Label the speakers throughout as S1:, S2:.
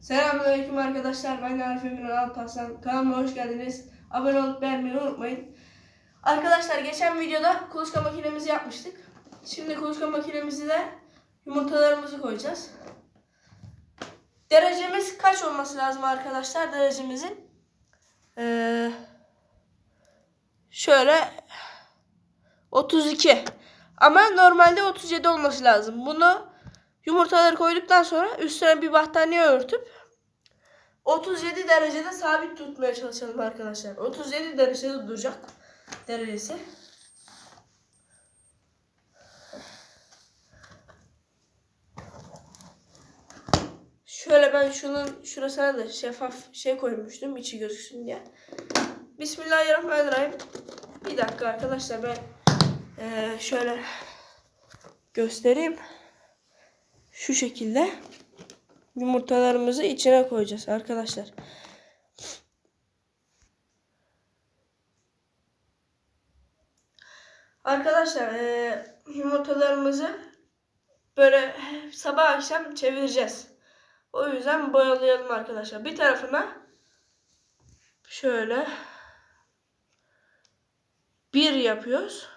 S1: Selamünaleyküm arkadaşlar. Ben Arif Emin Alparslan. Kanalıma hoş geldiniz. Abone olup beğenmeyi unutmayın. Arkadaşlar geçen videoda kuluçka makinemizi yapmıştık. Şimdi kuluçka makinemizi de yumurtalarımızı koyacağız. Derecemiz kaç olması lazım arkadaşlar derecemizin? Ee, şöyle 32. Ama normalde 37 olması lazım. Bunu yumurtaları koyduktan sonra üstüne bir battaniye örtüp 37 derecede sabit tutmaya çalışalım arkadaşlar. 37 derecede duracak derecesi. Şöyle ben şunun şurasına da şeffaf şey koymuştum içi gözüksün diye. Bismillahirrahmanirrahim. Bir dakika arkadaşlar ben eee, şöyle göstereyim. Şu şekilde yumurtalarımızı içine koyacağız arkadaşlar. Arkadaşlar eee, yumurtalarımızı böyle sabah akşam çevireceğiz. O yüzden boyalayalım arkadaşlar. Bir tarafına şöyle bir yapıyoruz.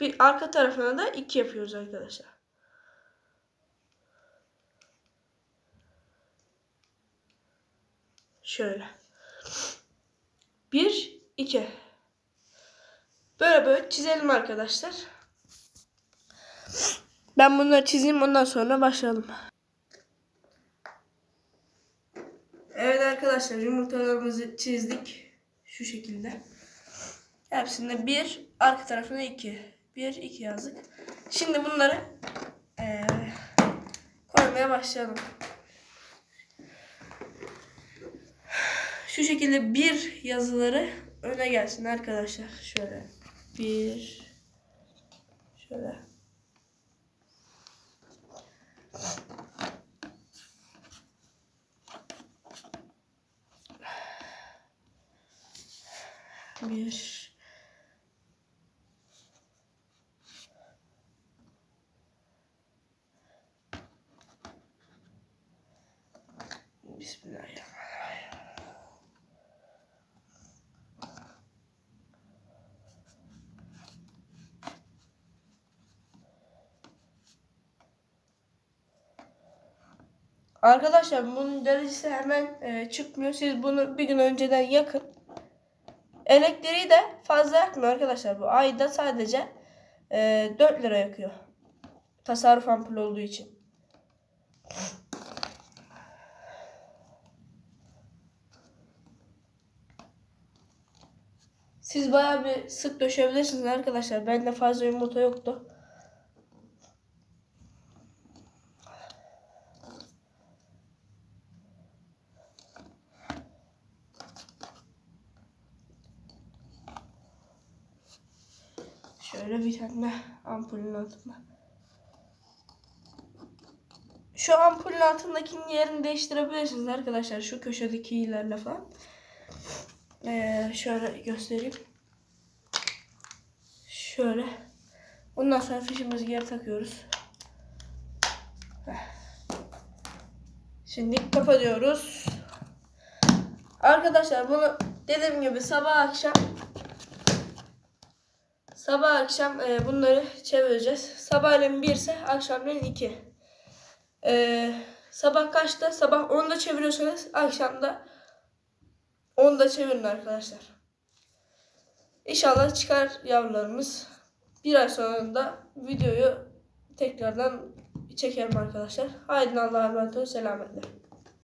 S1: Bir arka tarafına da iki yapıyoruz arkadaşlar. Şöyle. Bir, iki. Böyle böyle çizelim arkadaşlar. Ben bunları çizeyim ondan sonra başlayalım. Evet arkadaşlar yumurtalarımızı çizdik. Şu şekilde. Hepsinde bir, arka tarafına iki. Bir, iki yazdık. Şimdi bunları eee, koymaya başlayalım. Şu şekilde bir yazıları öne gelsin arkadaşlar. Şöyle bir, şöyle. Bir. Bismillahirrahmanirrahim. Arkadaşlar bunun derecesi hemen e, çıkmıyor. Siz bunu bir gün önceden yakın. Elektriği de fazla yakmıyor arkadaşlar bu. Ayda sadece e, 4 lira yakıyor. Tasarruf ampul olduğu için. Siz bayağı bir sık döşebilirsiniz arkadaşlar. Bende fazla yumurta yoktu. Şöyle bir tane ampulün altına. Şu ampulün altındakinin yerini değiştirebilirsiniz arkadaşlar. Şu köşedeki ilerle falan. Ee, şöyle göstereyim. Şöyle. Ondan sonra fişimizi geri takıyoruz. Şimdi kapatıyoruz. Arkadaşlar bunu dediğim gibi sabah akşam Sabah akşam e, bunları çevireceğiz. Sabahleyin 1 ise akşamleyin 2. E, sabah kaçta? Sabah 10'da çeviriyorsanız akşamda 10'da çevirin arkadaşlar. İnşallah çıkar yavrularımız. Bir ay sonra da videoyu tekrardan çekerim arkadaşlar. Haydi Allah'a emanet olun. Selametle.